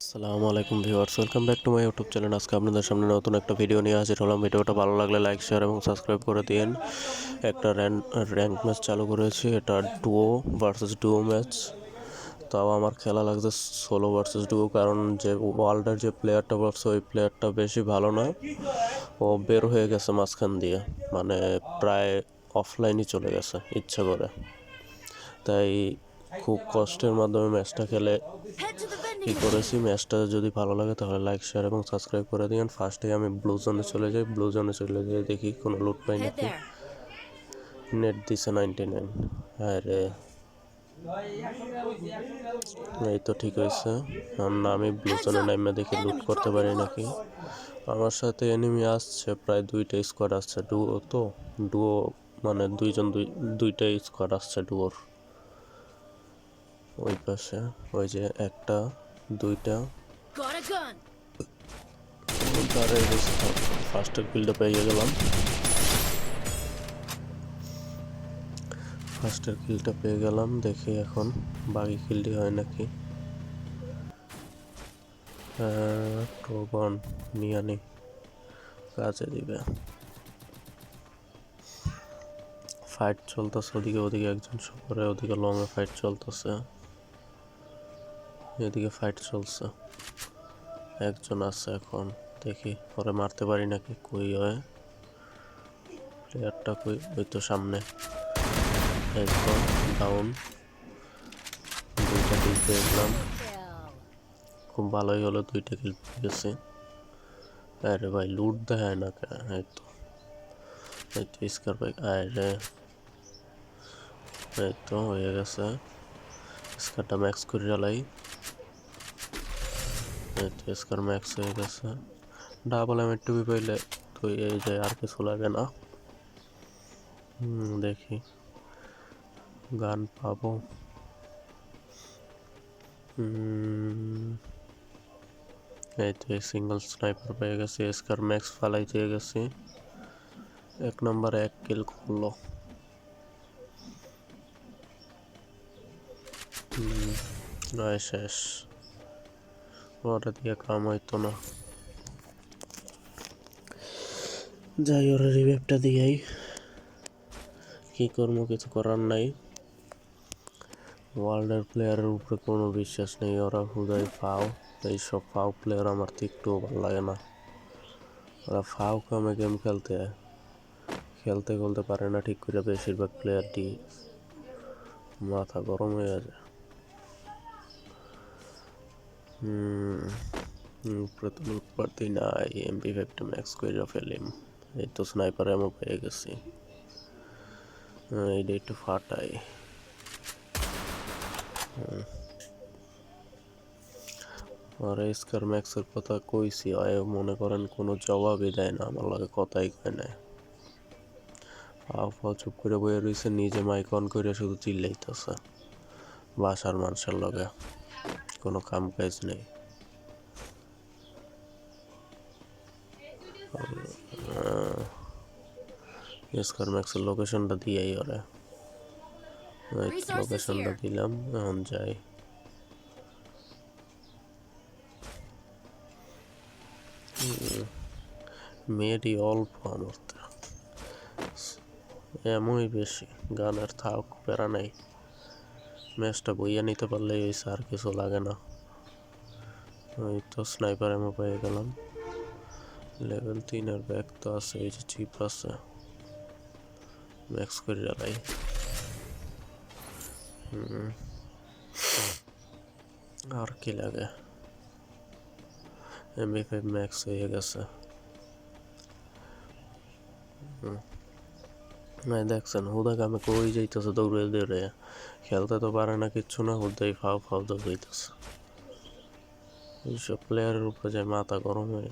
আসসালামু আলাইকুম viewers, welcome back to my YouTube channel. আজকে আপনাদের সামনে নতুন একটা ভিডিও নিয়ে হাজির হলাম। ভিডিওটা ভালো লাগলে লাইক, শেয়ার এবং সাবস্ক্রাইব করে দিন একটা র্যাঙ্ক ম্যাচ চালু করেছি, এটা ডুও ভার্সেস ডুও ম্যাচ। তাও আমার খেলা লাগছে সোলো ভার্সেস ডুও কারণ যে ওয়ার্ল্ডের যে প্লেয়ারটা বলছে ওই প্লেয়ারটা বেশি ভালো নয়। ও বের হয়ে গেছে মাঝখান দিয়ে মানে প্রায় অফলাইনই চলে গেছে, ইচ্ছা করে। তাই খুব কষ্টের মাধ্যমে ম্যাচটা খেলে কি করেছি? ম্যাচটা যদি ভালো লাগে তাহলে লাইক শেয়ার এবং সাবস্ক্রাইব করে দিন। ফার্স্টে আমি ব্লু জোনে চলে যাই। ব্লু জোনে চলে যাই দেখি কোনো লুট পাই নাকি। নেট দিছে নাইনটি নাইন হ্যাঁ রে এই তো ঠিক হয়েছে। আর না আমি ব্লু জোনে নাইমে দেখি লুট করতে পারি নাকি। আমার সাথে এনিমি আসছে প্রায় দুইটা স্কোয়াড আসছে ডুও তো। ডুও মানে দুইজন দুই দুইটা স্কোয়াড আসছে ডুয়োর ওই পাশে ওই যে একটা। দুইটা। ফার্স্টের কিলটা পেয়ে গেলাম। ফার্স্টের কিলটা পেয়ে গেলাম দেখি এখন বাকি কিলটি হয় নাকি। টোবন নিয়ে কাজে দিবে। ফাইট চলতেছে ওদিকে ওদিকে একজন করে ওদিকে লং এ ফাইট চলতেছে। এদিকে ফাইট চলছে। একজন আছে এখন, দেখি পরে মারতে পারি নাকি, কই হয়? প্লেয়ারটা কই? ওই তো সামনে। একদম ডাউন দুইটা কিল পেয়ে খুব ভালোই হলো, দুইটা কিল পেয়ে গেছি। আরে ভাই লুট দেখায় না কে এই তো। এই তো বাইক আরে। এই তো হয়ে গেছে। স্কারটা ম্যাক্স করে এই তো স্কার ম্যাক্স হয়ে গেছে ডাবল এম টুবি পাইলে তো এই যে আর কিছু লাগে না হুম দেখি গান পাবো হুম, এই তো সিঙ্গল স্নাইপার পেয়ে গেছি স্কার ম্যাক্স ফালাই দিয়ে গেছি এক নম্বরে এক কিল করল হুম, নয় শেষ ওটা দিয়ে কাম হইতো না যাই ওরা রিভেপটা দিয়েই কি করব কিছু করার নাই ওয়ার্ল্ডের প্লেয়ারের উপরে কোনো বিশ্বাস নেই ওরা হুদাই ফাও এইসব ফাও প্লেয়ার আমার তো একটুও ভালো লাগে না ওরা ফাও কামে গেম খেলতে খেলতে খেলতে পারে না ঠিক করে বেশিরভাগ প্লেয়ারটি মাথা গরম হয়ে যায় উপরে তো লুট পারতি নাই এমপি ফাইভটা ম্যাক্স করে ফেলিম এই তো স্নাইপার এমন পেয়ে গেছি। এইটা একটু ফাটাই। আর স্কার ম্যাক্সের কথা কইছি, আয়, মনে করেন কোনো জবাবই দেয় না, আমার লাগে কথাই কয় না আফা, চুপ করে বয়ে রয়েছে নিজে মাইক অন করে শুধু চিল্লাইতেছে। বাসার মানুষের লগে। কোনো কাম কাজ নেই। ম্যাক্সের লোকেশনটা দিয়েই ওরে। লোকেশনটা দিলাম এখন যাই। মেয়েরই অল্প আমার এমনই বেশি গানের থাক প্যারা নাই। ম্যাচটা বইয়া নিতে পারলেই ওই আর কিছু লাগে না। ওই তো স্নাইপার এমন পেয়ে গেলাম। লেভেল তিনের ব্যাগ তো আছে, এই যে চিপ আছে। ম্যাক্স করে হুম। আর কি লাগে? এমবি ফাইভ ম্যাক্স হয়ে গেছে। হুম। নাই, দেখছেন হুদা কামে কই যাইতেছে, দৌড়ে দৌড়ে। খেলতে তো পারে না, কিচ্ছু না, হুদাই ফাও ফাও দৌড়াইতেছে। এইসব প্লেয়ারের উপরে যায় মাথা গরম হয়ে।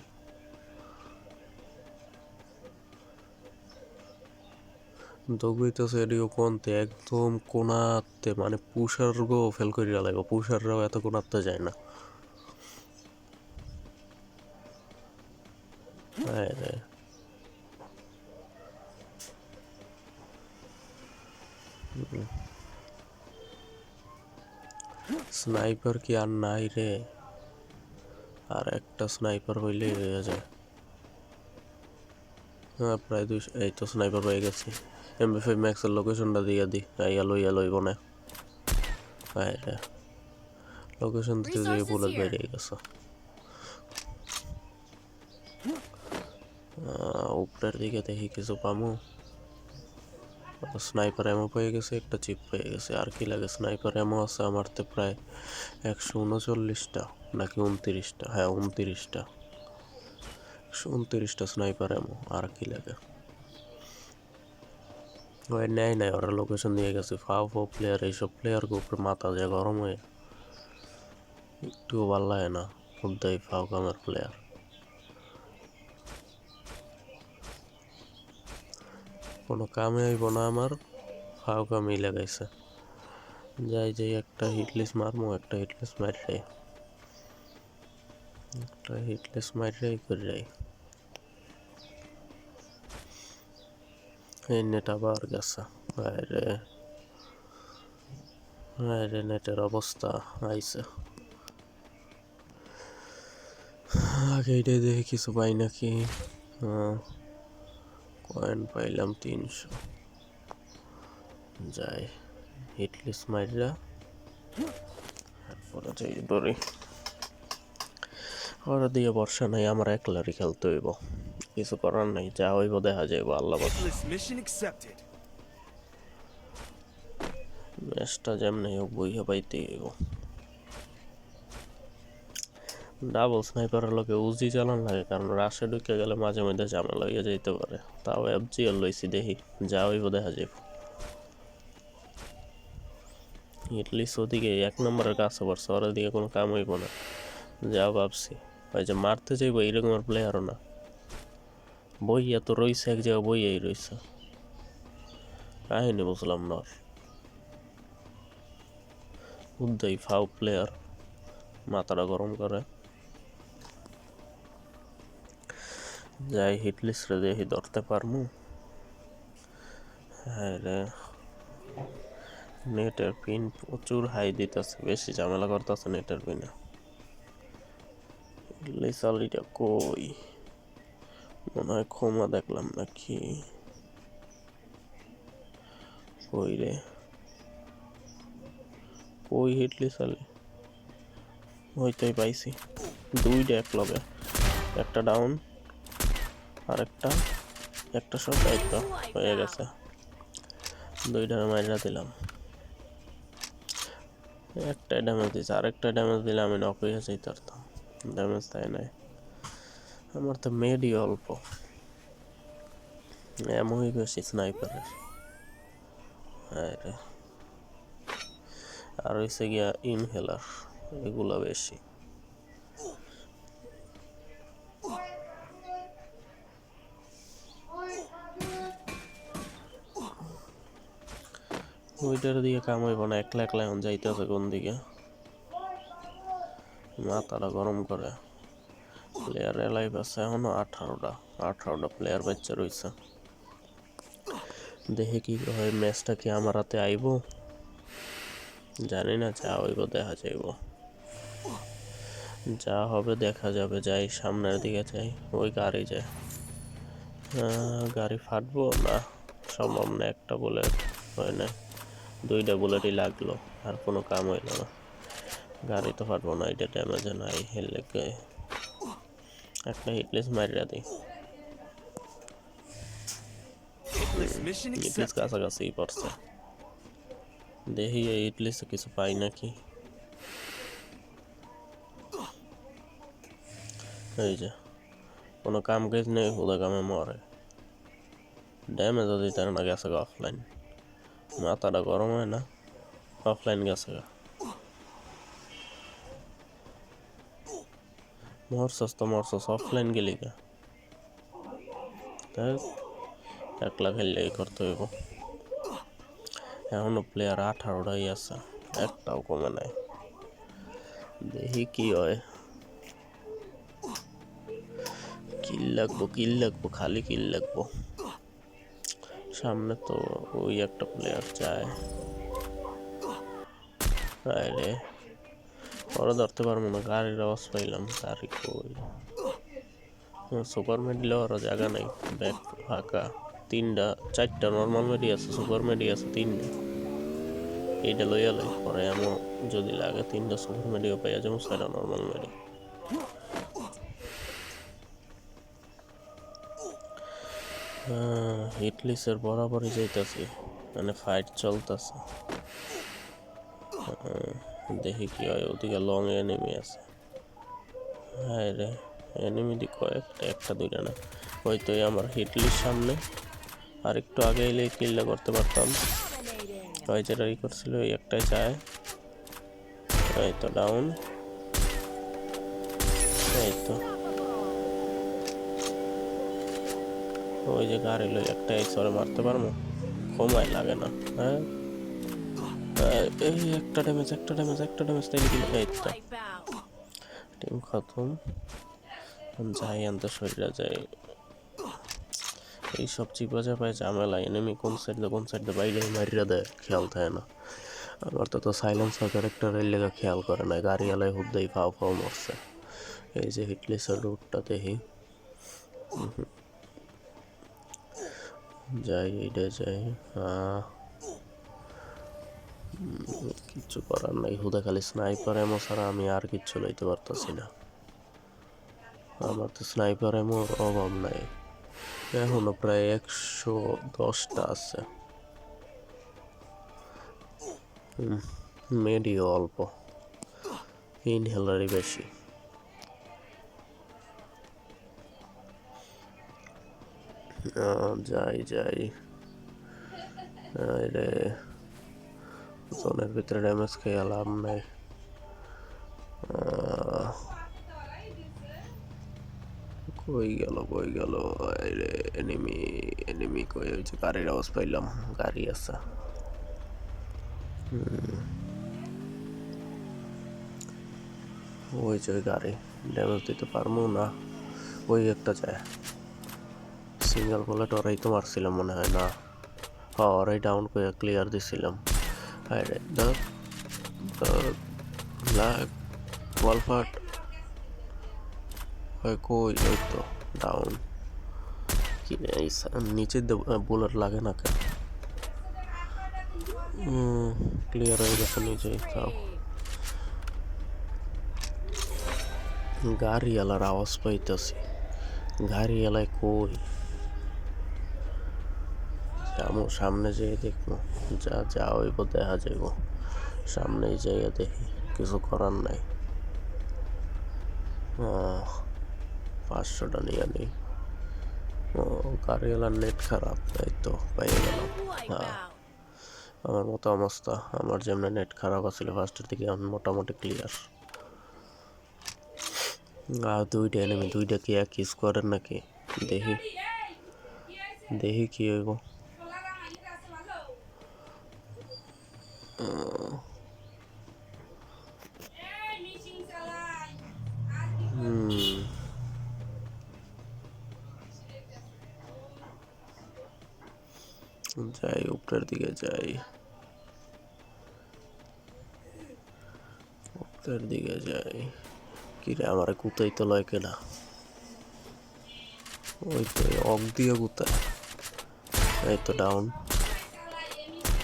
দৌড়াইতেছে এডিও কোনতে, একদম কোনাতে মানে পুষার গো ফেল করিয়া লাগবে। পুষাররাও এত কোনাতে যায় না। স্নাইপার কি আর নাই রে আর একটা স্নাইপার হইলে হয়ে যায় হ্যাঁ প্রায় দুইশো এই তো স্নাইপার হয়ে গেছি এমবি ফাইভ ম্যাক্সের লোকেশনটা দিয়ে দি ইয়ালো ইয়ালো বনে হ্যাঁ রে লোকেশন দিতে দিয়ে Resources বুলেট here. বেরিয়ে গেছে আহ, উপরের দিকে দেখি কিছু পামু স্নাইপার এমও পেয়ে গেছে, একটা চিপ পেয়ে গেছে। আর কি লাগে? স্নাইপার এমও আছে আমার তো প্রায় একশো উনচল্লিশটা নাকি উনত্রিশটা? হ্যাঁ উনত্রিশটা। একশো উনত্রিশটা স্নাইপার এমও আর কি লাগে? ওই নেয় নাই, ওরা লোকেশন দিয়ে গেছে। ফাও ফাও প্লেয়ার এইসব প্লেয়ারকে উপরে মাথা যায় গরম হয়ে, একটুও ভালো লাগে না। খুদ্দাই ফাও কামের প্লেয়ার কোনো কামে হইব না আমার, ফাও কামেই লাগাইছে। যাই যাই, একটা হিটলিস মারমো, একটা হিটলিস মারলে একটা হিটলিস মারলেই করে যাই এই নেট আবার গেছে। আরে আরে নেটের অবস্থা আইছে। আগে এটাই দেখি কিছু পাই নাকি? কয়েন পাইলাম তিনশো। যাই হিটলিস মাইরা তারপরে যাই ধরি। ওরা দিয়ে বর্ষা নাই আমার একলারই খেলতে হইব। কিছু করার নাই যা হইব দেখা যাইব আল্লাহ. ম্যাচটা যেমনি হোক বইয়া পাইতে হইব। ডাবল স্নাইপারের লোকে উজি চালান লাগে, কারণ রাশে ঢুকে গেলে মাঝে মধ্যে ঝামেলা হইয়া যাইতে পারে। তাও এফজি আর লইছি দেখি, যা হইব দেখা যাইব। এটলিস্ট ওদিকে এক নম্বরের কাছে পড়ছে ওর দিকে কোনো কাম হইব না। যা ভাবছি ওই যে মারতে যাইব এইরকমের প্লেয়ারও না। বইয়া তো রইছে, এক জায়গায় বইয়াই রইছে। কাহিনী বুঝলাম না ওর। উদ্দাই ফাউ প্লেয়ার মাথাটা গরম করে। যাই হিটলিস্ট রে দেখি, ধরতে পারমু হ্যাঁ রে। নেটের পিন প্রচুর হাই দিতেছে, বেশি ঝামেলা করতেছে নেটের পিনে লিসালিটা কই? মনে হয় ক্ষমা দেখলাম নাকি? কই রে? কই হিটলি সালে হইতেই পাইছি। দুইটা এক লগে। একটা ডাউন আর একটা শট তো, হয়ে গেছে। দুইটার মাইরা দিলাম। একটা ড্যামেজ দিয়েছে আরেকটা ড্যামেজ দিলে আমি নক হয়ে যাই পারতাম ড্যামেজ তাই নাই। আমার তো মেডই অল্প। এমনই বেশি স্নাইপারের হ্যাঁ রে আর। হইছে গিয়া ইনহেলার এগুলা বেশি। ওইটার দিকে কাম হইব না, একলা একলা এখন যাইতেছে কোন দিকে? মাথাটা গরম করে। প্লেয়ার এলাইভ আছে এখনও আঠারোটা আঠারোটা প্লেয়ার বাচ্চা রয়েছে দেখে কি হয় ম্যাচটা কি আমার হাতে আইব? জানি না, যা হইব দেখা যাইব। যা হবে দেখা যাবে, যাই সামনের দিকে যাই, ওই গাড়ি যায় গাড়ি ফাটবো না? সম্ভব না, একটা বলে হয় না। দুইটা বুলেটই লাগল আর কোনো কাম হইল না। গাড়ি তো ফাটবো না এটা ড্যামেজে নাই হেললে গায়ে একটা হিটলেস মারিয়া দিই ইটলিস কাছাকাছি পড়ছে। দেখি এই ইটলিসে কিছু পাই নাকি। এই যে কোনো কাম কাজ নেই হুদা কামে মরে। ড্যামেজও দিতে না গেছে অফলাইন মাথাটা গরম হয় না। অফলাইন গেছে গা। মরছস তো মরছস অফলাইন গেলি গা। একলা খেললে করতে হইব? এখনও প্লেয়ার আঠারোটাই আছে, একটাও কমে নাই। দেখি কি হয়। কিল লাগবো কিল লাগবো, খালি কিল লাগবো। সামনে তো ওই একটা প্লেয়ার চায় আরে ওরা ধরতে পারব না, গাড়ির আওয়াজ পাইলাম, গাড়ি কই? সুপার মেডি লওয়ারও জায়গা নাই, ব্যাগ ফাঁকা। তিনটা, চারটা নর্মাল মেডি আছে সুপার মেডি আছে, তিনটা। এইটা লইয়া লই, পরে এমন যদি লাগে তিনটা সুপার মেডিও পাইয়া যাব, সেটা নর্মাল মেডি হিটলিসের বরাবরই যাইতাছি। মানে ফাইট চলতেছে। দেখি কি হয়, ওদিকে লং এনিমি আছে। হ্যাঁ রে এনিমি দি কয়েকটা, একটা, দুইটা না। ওই তো আমার হিটলির সামনে। আর একটু আগে এলে কিলটা করতে পারতাম। ওই যেটা ই করছিল, ওই একটাই চায় এই তো ডাউন এই তো। ওই যে গাড়ি লই একটা এক্সরে মারতে পারব? সময় লাগে না হ্যাঁ? এই- এই একটা ড্যামেজ একটা ড্যামেজ একটা ড্যামেজ তাই দিল এই তো। টিম খতম যাই আনতে শরীরে যাই। এই সব চিপা চাপায় ঝামেলা এনেমি কোন সাইড কোন সাইড বাইরে মারিয়া দেয়, খেয়াল থাকে না। আমার তো তো সাইলেন্সার ক্যারেক্টার এর লেগে খেয়াল করে না গাড়ি আলাই হুদ দেই ফাও ফাও মরছে। এই যে হিটলিসের রুটটা দেখি। যাই, এইটা যাই। কিচ্ছু করার নাই। হুদা খালি স্নাইপার এমো ছাড়া আমি আর কিচ্ছু লইতে পারতেছি না। আমার তো স্নাইপার এমো অভাব নাই। এখনও প্রায় একশো দশটা আছে। মেডিও অল্প। ইনহেলারই বেশি। যাই যাই। রে জোনের ভিতরে ড্যামেজ খেয়ে লাভ নাই। কই গেল কই গেল? রে এনিমি এনিমি কই? হয়েছে গাড়ির আওয়াজ পাইলাম, গাড়ি আছে। ওই গাড়ি ড্যামেজ দিতে পারব না। ওই একটা যায়। সিঙ্গেল বুলেট ওরাই তো মারছিলাম মনে হয়, না? হ্যাঁ ওরাই ডাউন করে ক্লিয়ার দিছিলাম। আরে দাঁত দাঁত ওয়ালফাট হয় কই, ওই তো ডাউন নিচের বুলেট লাগে না কেন? ক্লিয়ার হয়ে গেছে নিচেই তাও গাড়ি এলার আওয়াজ পাইতেছি। গাড়ি এলায় কই? যাব, সামনে যেয়ে দেখব। যা যা হইব দেখা যাইব। সামনেই যাইয়া দেখি, কিছু করার নাই। পাঁচশোটা নিয়ে নেই। ও, গাড়িওয়ালার নেট খারাপ, তাই তো পাইয়ে গেলাম। হ্যাঁ আমার মতো অবস্থা। আমার যেমন নেট খারাপ আছিল ফার্স্টের দিকে মোটামুটি ক্লিয়ার আর দুইটা এনেমি দুইটা কি এক স্কোয়াডের নাকি? দেখি। দেখি কি হইব হুম যাই, উপরের দিকে যাই। উপরের দিকে যাই। কিরে আমার কুতাই তো লয় কেনা ওই তো অক দিয়ে কুতা এই তো ডাউন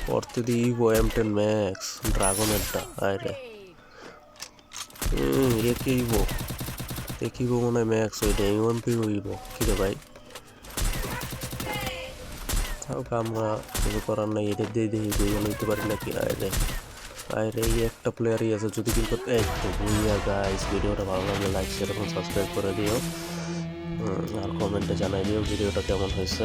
পড়তে the Evo M ten Max ড্রাগনেরটা আরে হুম একে ইভো একে ইভো মনে হয় ম্যাক্স ওইটা ইউএমপি ইভো কিরে ভাই? থাক আমরা কিছু করার নাই, এটা দিয়ে দিয়ে দিয়ে নিতে পারি নাকি? আরে আরে এই একটা প্লেয়ারই আছে, যদি কিন্তু এই তো ভুইয়া গাইস ভিডিওটা ভালো লাগলে লাইক শেয়ার এবং সাবস্ক্রাইব করে দিও। আর কমেন্টে জানাই দিও, ভিডিওটা কেমন হয়েছে।